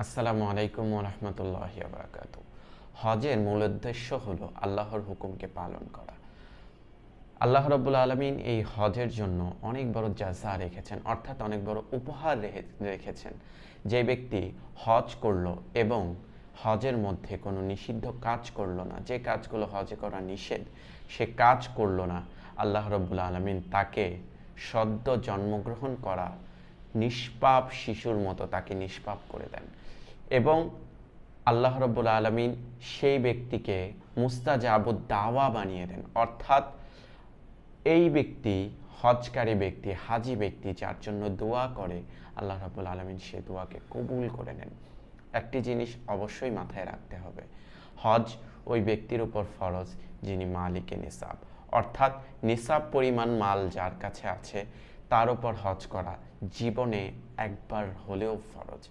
আসসালামু আলাইকুম রহমতুল্লাহ বারাকাত হজের মূল উদ্দেশ্য হলো আল্লাহর হুকুমকে পালন করা। আল্লাহ রব্বুল আলমিন এই হজের জন্য অনেক বড় জাজা রেখেছেন, অর্থাৎ অনেক বড় উপহার রেখে- রেখেছেন। যে ব্যক্তি হজ করল এবং হজের মধ্যে কোনো নিষিদ্ধ কাজ করল না, যে কাজগুলো হজে করা নিষেধ, সে কাজ করল না, আল্লাহ রব্বুল আলমিন তাকে সদ্য জন্মগ্রহণ করা নিষ্পাপ শিশুর মতো তাকে নিষ্পাপ করে দেন। এবং আল্লাহ রব্বুল আলমিন সেই ব্যক্তিকে মুস্তাজাবুদ দাওয়া বানিয়ে দেন। অর্থাৎ এই ব্যক্তি, হজকারী ব্যক্তি, হাজি ব্যক্তি যার জন্য দোয়া করে, আল্লাহ রাবুল আলমিন সে দোয়াকে কবুল করে নেন। একটি জিনিস অবশ্যই মাথায় রাখতে হবে। হজ ওই ব্যক্তির উপর ফরজ, যিনি মালিকে নিসাব। অর্থাৎ নিসাব পরিমাণ মাল যার কাছে আছে তার উপর হজ করা জীবনে একবার হলেও ফরজ।